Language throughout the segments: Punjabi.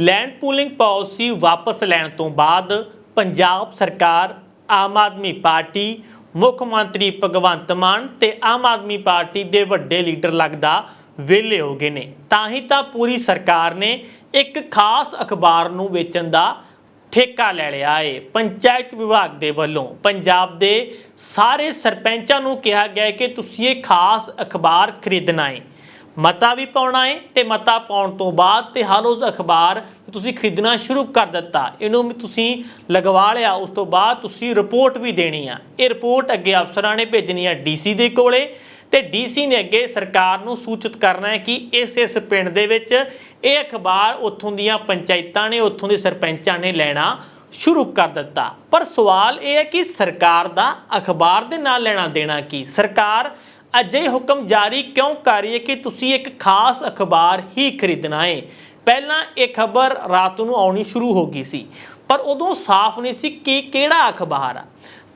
ਲੈਂਡ ਪੂਲਿੰਗ ਪਾਲਿਸੀ ਵਾਪਸ ਲੈਣ ਤੋਂ ਬਾਅਦ ਪੰਜਾਬ ਸਰਕਾਰ, ਆਮ ਆਦਮੀ ਪਾਰਟੀ, ਮੁੱਖ ਮੰਤਰੀ ਭਗਵੰਤ ਮਾਨ ਤੇ ਆਮ ਆਦਮੀ ਪਾਰਟੀ ਦੇ ਵੱਡੇ ਲੀਡਰ ਲੱਗਦਾ ਵਿਹਲੇ ਹੋ ਗਏ ਨੇ। ਤਾਂ ਹੀ ਤਾਂ ਪੂਰੀ ਸਰਕਾਰ ਨੇ ਇੱਕ ਖਾਸ ਅਖਬਾਰ ਨੂੰ ਵੇਚਣ ਦਾ ਠੇਕਾ ਲੈ ਲਿਆ ਏ। ਪੰਚਾਇਤ ਵਿਭਾਗ ਦੇ ਵੱਲੋਂ ਪੰਜਾਬ ਦੇ ਸਾਰੇ ਸਰਪੰਚਾਂ ਨੂੰ ਕਿਹਾ ਗਿਆ ਕਿ ਤੁਸੀਂ ਇਹ ਖਾਸ ਅਖਬਾਰ ਖਰੀਦਣਾ ਏ। ਮਤਾ ਵੀ ਪਾਉਣਾ ਹੈ ਤੇ ਮਤਾ ਪਾਉਣ ਤੋਂ ਬਾਅਦ ਤੇ ਹਰ ਉਸ ਅਖਬਾਰ ਤੁਸੀਂ ਖਰੀਦਣਾ ਸ਼ੁਰੂ ਕਰ ਦਿੱਤਾ। ਇਹਨੂੰ ਵੀ ਤੁਸੀਂ ਲਗਵਾ ਲਿਆ, ਉਸ ਤੋਂ ਬਾਅਦ ਤੁਸੀਂ ਰਿਪੋਰਟ ਵੀ ਦੇਣੀ ਆ। ਇਹ ਰਿਪੋਰਟ ਅੱਗੇ ਅਫਸਰਾਂ ਨੇ ਭੇਜਣੀ ਆ ਡੀਸੀ ਦੇ ਕੋਲੇ ਤੇ ਡੀਸੀ ਨੇ ਅੱਗੇ ਸਰਕਾਰ ਨੂੰ ਸੂਚਿਤ ਕਰਨਾ ਹੈ ਕਿ ਇਸ ਇਸ ਪਿੰਡ ਦੇ ਵਿੱਚ ਇਹ ਅਖਬਾਰ ਉੱਥੋਂ ਦੀਆਂ ਪੰਚਾਇਤਾਂ ਨੇ, ਉੱਥੋਂ ਦੇ ਸਰਪੰਚਾਂ ਨੇ ਲੈਣਾ ਸ਼ੁਰੂ ਕਰ ਦਿੱਤਾ। ਪਰ ਸਵਾਲ ਇਹ ਹੈ ਕਿ ਸਰਕਾਰ ਦਾ ਅਖਬਾਰ ਦੇ ਨਾਲ ਲੈਣਾ ਦੇਣਾ ਕੀ? ਸਰਕਾਰ ਅਜਿਹੇ ਹੁਕਮ ਜਾਰੀ ਕਿਉਂ ਕਰ ਰਹੀ ਹੈ ਕਿ ਤੁਸੀਂ ਇੱਕ ਖਾਸ ਅਖਬਾਰ ਹੀ ਖਰੀਦਣਾ ਹੈ ਪਹਿਲਾਂ ਇਹ ਖਬਰ ਰਾਤ ਨੂੰ ਆਉਣੀ ਸ਼ੁਰੂ ਹੋ ਗਈ ਸੀ, ਪਰ ਉਦੋਂ ਸਾਫ਼ ਨਹੀਂ ਸੀ ਕਿ ਕਿਹੜਾ ਅਖਬਾਰ ਆ।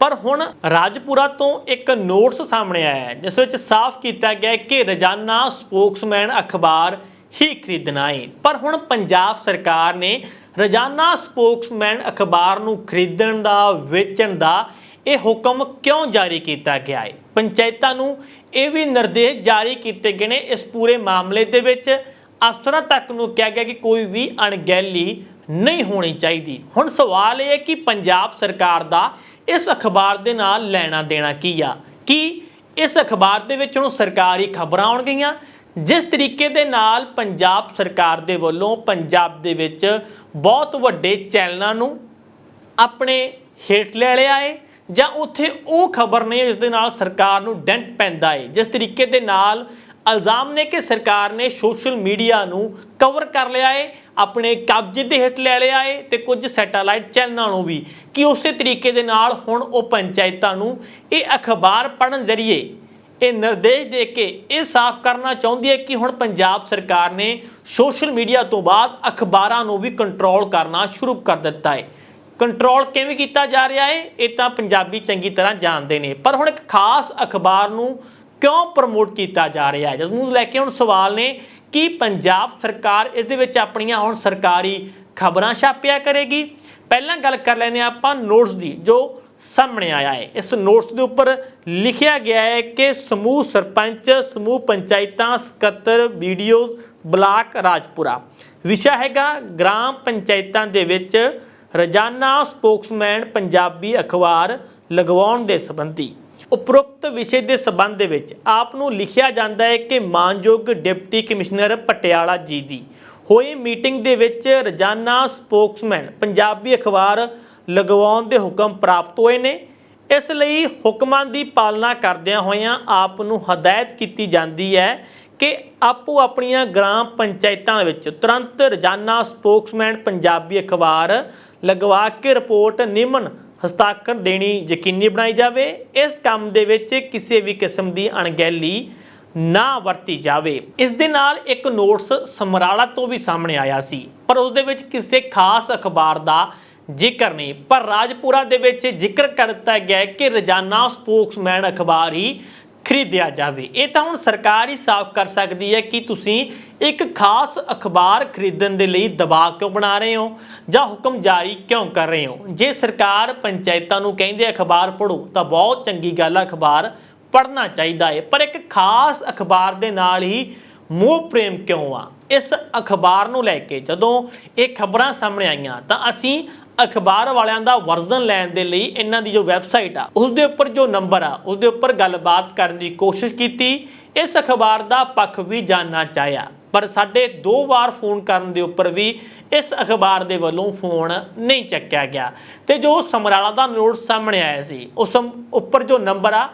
ਪਰ ਹੁਣ ਰਾਜਪੁਰਾ ਤੋਂ ਇੱਕ ਨੋਟਸ ਸਾਹਮਣੇ ਆਇਆ ਹੈ, ਜਿਸ ਵਿੱਚ ਸਾਫ਼ ਕੀਤਾ ਗਿਆ ਹੈ ਕਿ ਰੋਜ਼ਾਨਾ ਸਪੋਕਸਮੈਨ ਅਖਬਾਰ ਹੀ ਖਰੀਦਣਾ ਹੈ ਪਰ ਹੁਣ ਪੰਜਾਬ ਸਰਕਾਰ ਨੇ ਰੋਜ਼ਾਨਾ ਸਪੋਕਸਮੈਨ ਅਖਬਾਰ ਨੂੰ ਖਰੀਦਣ ਦਾ, ਵੇਚਣ ਦਾ ਇਹ ਹੁਕਮ ਕਿਉਂ ਜਾਰੀ ਕੀਤਾ ਗਿਆ ਹੈ ਪੰਚਾਇਤਾਂ ਨੂੰ ਇਹ ਵੀ ਨਿਰਦੇਸ਼ ਜਾਰੀ ਕੀਤੇ ਗਏ ਨੇ ਇਸ ਪੂਰੇ ਮਾਮਲੇ ਦੇ ਵਿੱਚ। ਅਫਸਰਾਂ ਤੱਕ ਨੂੰ ਕਿਹਾ ਗਿਆ ਕਿ ਕੋਈ ਵੀ ਅਣਗਹਿਲੀ ਨਹੀਂ ਹੋਣੀ ਚਾਹੀਦੀ। ਹੁਣ ਸਵਾਲ ਇਹ ਹੈ ਕਿ ਪੰਜਾਬ ਸਰਕਾਰ ਦਾ ਇਸ ਅਖਬਾਰ ਦੇ ਨਾਲ ਲੈਣਾ ਦੇਣਾ ਕੀ ਆ? ਕੀ ਇਸ ਅਖਬਾਰ ਦੇ ਵਿੱਚ ਹੁਣ ਸਰਕਾਰੀ ਖਬਰਾਂ ਆਉਣਗੀਆਂ? ਜਿਸ ਤਰੀਕੇ ਦੇ ਨਾਲ ਪੰਜਾਬ ਸਰਕਾਰ ਦੇ ਵੱਲੋਂ ਪੰਜਾਬ ਦੇ ਵਿੱਚ ਬਹੁਤ ਵੱਡੇ ਚੈਨਲਾਂ ਨੂੰ ਆਪਣੇ ਹੇਠ ਲੈ ਲਿਆ ਏ ਜਾਂ ਉੱਥੇ ਉਹ ਖਬਰ ਨੇ ਜਿਸ ਦੇ ਨਾਲ ਸਰਕਾਰ ਨੂੰ ਡੈਂਟ ਪੈਂਦਾ ਏ। ਜਿਸ ਤਰੀਕੇ ਦੇ ਨਾਲ ਇਲਜ਼ਾਮ ਨੇ ਕਿ ਸਰਕਾਰ ਨੇ ਸੋਸ਼ਲ ਮੀਡੀਆ ਨੂੰ ਕਵਰ ਕਰ ਲਿਆ ਏ, ਆਪਣੇ ਕਬਜ਼ੇ ਦੇ ਹੇਠ ਲੈ ਲਿਆ ਏ ਤੇ ਕੁਝ ਸੈਟੇਲਾਈਟ ਚੈਨਲਾਂ ਨੂੰ ਵੀ। ਕਿ ਉਸੇ ਤਰੀਕੇ ਦੇ ਨਾਲ ਹੁਣ ਉਹ ਪੰਚਾਇਤਾਂ ਨੂੰ ਇਹ ਅਖਬਾਰ ਪੜਨ ਜ਼ਰੀਏ ਇਹ ਨਿਰਦੇਸ਼ ਦੇ ਕੇ ਇਹ ਸਾਫ਼ ਕਰਨਾ ਚਾਹੁੰਦੀ ਹੈ ਕਿ ਹੁਣ ਪੰਜਾਬ ਸਰਕਾਰ ਨੇ ਸੋਸ਼ਲ ਮੀਡੀਆ ਤੋਂ ਬਾਅਦ ਅਖਬਾਰਾਂ ਨੂੰ ਵੀ ਕੰਟਰੋਲ ਕਰਨਾ ਸ਼ੁਰੂ ਕਰ ਦਿੱਤਾ ਹੈ ਕੰਟਰੋਲ ਕਿਵੇਂ ਕੀਤਾ ਜਾ ਰਿਹਾ ਹੈ ਇਹ ਤਾਂ ਪੰਜਾਬੀ ਚੰਗੀ ਤਰ੍ਹਾਂ ਜਾਣਦੇ ਨੇ। ਪਰ ਹੁਣ ਇੱਕ ਖਾਸ ਅਖਬਾਰ ਨੂੰ ਕਿਉਂ ਪ੍ਰਮੋਟ ਕੀਤਾ ਜਾ ਰਿਹਾ ਹੈ ਜਿਸ ਨੂੰ ਲੈ ਕੇ ਹੁਣ ਸਵਾਲ ਨੇ, ਕਿ ਪੰਜਾਬ ਸਰਕਾਰ ਇਸ ਦੇ ਵਿੱਚ ਆਪਣੀਆਂ ਹੁਣ ਸਰਕਾਰੀ ਖਬਰਾਂ ਛਾਪਿਆ ਕਰੇਗੀ? ਪਹਿਲਾਂ ਗੱਲ ਕਰ ਲੈਨੇ ਆਪਾਂ ਨੋਟਸ ਦੀ, ਜੋ ਸਾਹਮਣੇ ਆਇਆ ਹੈ ਇਸ ਨੋਟਸ ਦੇ ਉੱਪਰ ਲਿਖਿਆ ਗਿਆ ਹੈ ਕਿ ਸਮੂਹ ਸਰਪੰਚ, ਸਮੂਹ ਪੰਚਾਇਤਾਂ, ਸਕੱਤਰ, ਵੀਡੀਓ ਬਲਾਕ ਰਾਜਪੁਰਾ। ਵਿਸ਼ਾ ਹੈਗਾ ਗ੍ਰਾਮ ਪੰਚਾਇਤਾਂ ਦੇ ਵਿੱਚ ਰੋਜ਼ਾਨਾ ਸਪੋਕਸਮੈਨ ਪੰਜਾਬੀ ਅਖਬਾਰ ਲਗਵਾਉਣ ਦੇ ਸੰਬੰਧੀ ਉਪਰੋਕਤ ਵਿਸ਼ੇ ਦੇ ਸੰਬੰਧ ਦੇ ਵਿੱਚ ਆਪ ਨੂੰ ਲਿਖਿਆ ਜਾਂਦਾ ਹੈ ਕਿ ਮਾਨਯੋਗ ਡਿਪਟੀ ਕਮਿਸ਼ਨਰ ਪਟਿਆਲਾ ਜੀ ਦੀ ਹੋਈ ਮੀਟਿੰਗ ਦੇ ਵਿੱਚ ਰੋਜ਼ਾਨਾ ਸਪੋਕਸਮੈਨ ਪੰਜਾਬੀ ਅਖਬਾਰ ਲਗਵਾਉਣ ਦੇ ਹੁਕਮ ਪ੍ਰਾਪਤ ਹੋਏ ਨੇ। ਇਸ ਲਈ ਹੁਕਮਾਂ ਦੀ ਪਾਲਣਾ ਕਰਦਿਆਂ ਹੋਇਆਂ ਆਪ ਨੂੰ ਹਦਾਇਤ ਕੀਤੀ ਜਾਂਦੀ ਹੈ ਕਿ ਆਪੋ ਆਪਣੀਆਂ ਗ੍ਰਾਮ ਪੰਚਾਇਤਾਂ ਵਿੱਚ ਤੁਰੰਤ ਰੋਜ਼ਾਨਾ ਸਪੋਕਸਮੈਨ ਪੰਜਾਬੀ ਅਖਬਾਰ ਲਗਵਾ ਕੇ ਰਿਪੋਰਟ ਨਿਮਨ ਹਸਤਾਖਰ ਦੇਣੀ ਯਕੀਨੀ ਬਣਾਈ ਜਾਵੇ। ਇਸ ਕੰਮ ਦੇ ਵਿੱਚ ਕਿਸੇ ਵੀ ਕਿਸਮ ਦੀ ਅਣਗਹਿਲੀ ਨਾ ਵਰਤੀ ਜਾਵੇ। ਇਸ ਦੇ ਨਾਲ ਇੱਕ ਨੋਟਿਸ ਸਮਰਾਲਾ ਤੋਂ ਵੀ ਸਾਹਮਣੇ ਆਇਆ ਸੀ, ਪਰ ਉਸ ਦੇ ਵਿੱਚ ਕਿਸੇ ਖਾਸ ਅਖਬਾਰ ਦਾ ਜ਼ਿਕਰ ਨਹੀਂ। ਪਰ ਰਾਜਪੁਰਾ ਦੇ ਵਿੱਚ ਜ਼ਿਕਰ ਕਰ ਦਿੱਤਾ ਗਿਆ ਕਿ ਰੋਜ਼ਾਨਾ ਸਪੋਕਸਮੈਨ ਅਖਬਾਰ ਹੀ ਖਰੀਦਿਆ ਜਾਵੇ। ਇਹ ਤਾਂ ਹੁਣ ਸਰਕਾਰ ਹੀ ਸਾਫ਼ ਕਰ ਸਕਦੀ ਹੈ ਕਿ ਤੁਸੀਂ ਇੱਕ ਖਾਸ ਅਖਬਾਰ ਖਰੀਦਣ ਦੇ ਲਈ ਦਬਾਅ ਕਿਉਂ ਬਣਾ ਰਹੇ ਹੋ ਜਾਂ ਹੁਕਮ ਜਾਰੀ ਕਿਉਂ ਕਰ ਰਹੇ ਹੋ? ਜੇ ਸਰਕਾਰ ਪੰਚਾਇਤਾਂ ਨੂੰ ਕਹਿੰਦੇ ਅਖਬਾਰ ਪੜੋ ਤਾਂ ਬਹੁਤ ਚੰਗੀ ਗੱਲ ਹੈ ਅਖਬਾਰ ਪੜ੍ਹਨਾ ਚਾਹੀਦਾ ਹੈ। ਪਰ ਇੱਕ ਖਾਸ ਅਖਬਾਰ ਦੇ ਨਾਲ ਹੀ ਮੋਹ ਪ੍ਰੇਮ ਕਿਉਂ ਆ? ਇਸ ਅਖਬਾਰ ਨੂੰ ਲੈ ਕੇ ਜਦੋਂ ਇਹ ਖਬਰਾਂ ਸਾਹਮਣੇ ਆਈਆਂ, ਤਾਂ ਅਸੀਂ ਅਖਬਾਰ ਵਾਲਿਆਂ ਦਾ ਵਰਜ਼ਨ ਲੈਣ ਦੇ ਲਈ ਇਹਨਾਂ ਦੀ ਜੋ ਵੈਬਸਾਈਟ ਆ ਉਸ ਦੇ ਉੱਪਰ ਜੋ ਨੰਬਰ ਆ ਉਸ ਦੇ ਉੱਪਰ ਗੱਲਬਾਤ ਕਰਨ ਦੀ ਕੋਸ਼ਿਸ਼ ਕੀਤੀ। ਇਸ ਅਖਬਾਰ ਦਾ ਪੱਖ ਵੀ ਜਾਨਣਾ ਚਾਹਿਆ। ਪਰ ਸਾਡੇ ਦੋ ਵਾਰ ਫੋਨ ਕਰਨ ਦੇ ਉੱਪਰ ਵੀ ਇਸ ਅਖਬਾਰ ਦੇ ਵੱਲੋਂ ਫੋਨ ਨਹੀਂ ਚੱਕਿਆ ਗਿਆ। ਤੇ ਜੋ ਸਮਰਾਲਾ ਦਾ ਨੋਟ ਸਾਹਮਣੇ ਆਇਆ ਸੀ, ਉਸ ਉੱਪਰ ਜੋ ਨੰਬਰ ਆ,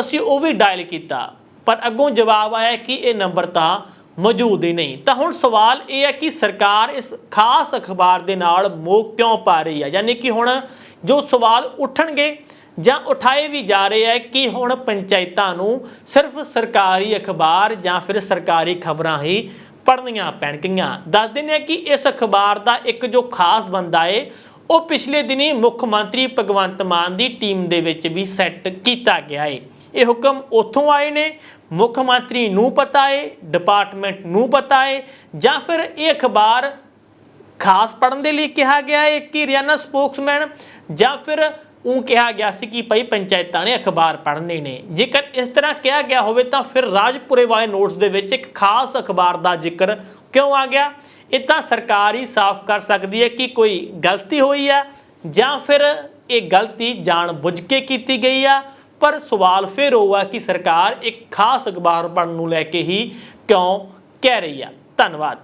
ਅਸੀਂ ਉਹ ਵੀ ਡਾਇਲ ਕੀਤਾ। ਪਰ ਅੱਗੋਂ ਜਵਾਬ ਆਇਆ ਕਿ ਇਹ ਨੰਬਰ ਤਾਂ ਮੌਜੂਦ ਹੀ ਨਹੀਂ। ਤਾਂ ਹੁਣ ਸਵਾਲ ਇਹ ਹੈ ਕਿ ਸਰਕਾਰ ਇਸ ਖਾਸ ਅਖਬਾਰ ਦੇ ਨਾਲ ਮੋਹ ਕਿਉਂ ਪਾ ਰਹੀ ਹੈ? ਯਾਨੀ ਕਿ ਹੁਣ ਜੋ ਸਵਾਲ ਉੱਠਣਗੇ ਜਾਂ ਉਠਾਏ ਵੀ ਜਾ ਰਹੇ ਹੈ ਕਿ ਹੁਣ ਪੰਚਾਇਤਾਂ ਨੂੰ ਸਿਰਫ ਸਰਕਾਰੀ ਅਖਬਾਰ ਜਾਂ ਫਿਰ ਸਰਕਾਰੀ ਖਬਰਾਂ ਹੀ ਪੜ੍ਹਨੀਆਂ ਪੈਣਗੀਆਂ। ਦੱਸ ਦਿੰਦੇ ਹਾਂ ਕਿ ਇਸ ਅਖਬਾਰ ਦਾ ਇੱਕ ਜੋ ਖਾਸ ਬੰਦਾ ਏ, ਉਹ ਪਿਛਲੇ ਦਿਨੀ ਮੁੱਖ ਮੰਤਰੀ ਭਗਵੰਤ ਮਾਨ ਦੀ ਟੀਮ ਦੇ ਵਿੱਚ ਵੀ ਸੈੱਟ ਕੀਤਾ ਗਿਆ ਏ। ਇਹ ਹੁਕਮ ਉੱਥੋਂ ਆਏ ਨੇ ਮੁੱਖ ਮੰਤਰੀ ਨੂੰ ਪਤਾ ਏ ਡਿਪਾਰਟਮੈਂਟ ਨੂੰ ਪਤਾ ਏ, ਜਾਂ ਫਿਰ ਇਹ ਅਖਬਾਰ ਖਾਸ ਪੜਨ ਦੇ ਲਈ ਕਿਹਾ ਗਿਆ ਹੈ ਕਿ ਹੀ ਹਰਿਆਣਾ ਸਪੋਕਸਮੈਨ ਜਾਂ ਫਿਰ ਉਹ ਕਿਹਾ ਗਿਆ ਸੀ ਕਿ ਭਾਈ ਪੰਚਾਇਤਾਂ ਨੇ ਅਖਬਾਰ ਪੜ੍ਹਨੇ ਨੇ। ਜੇਕਰ ਇਸ ਤਰ੍ਹਾਂ ਕਿਹਾ ਗਿਆ ਹੋਵੇ ਤਾਂ ਫਿਰ ਰਾਜਪੁਰੇ ਵਾਲੇ ਨੋਟਸ ਦੇ ਵਿੱਚ ਇੱਕ ਖਾਸ ਅਖਬਾਰ ਦਾ ਜ਼ਿਕਰ ਕਿਉਂ ਆ ਗਿਆ? ਇਹ ਤਾਂ ਸਰਕਾਰ ਹੀ ਸਾਫ਼ ਕਰ ਸਕਦੀ ਹੈ ਕਿ ਕੋਈ ਗਲਤੀ ਹੋਈ ਹੈ ਜਾਂ ਫਿਰ ਇਹ ਗਲਤੀ ਜਾਣ ਬੁੱਝ ਕੇ ਕੀਤੀ ਗਈ ਆ। ਪਰ ਸਵਾਲ ਫਿਰ ਉਹ ਆ ਕਿ ਸਰਕਾਰ ਇੱਕ ਖਾਸ ਅਖਬਾਰ ਬਣਨ ਨੂੰ ਲੈ ਕੇ ਹੀ ਕਿਉਂ ਕਹਿ ਰਹੀ ਆ। ਧੰਨਵਾਦ।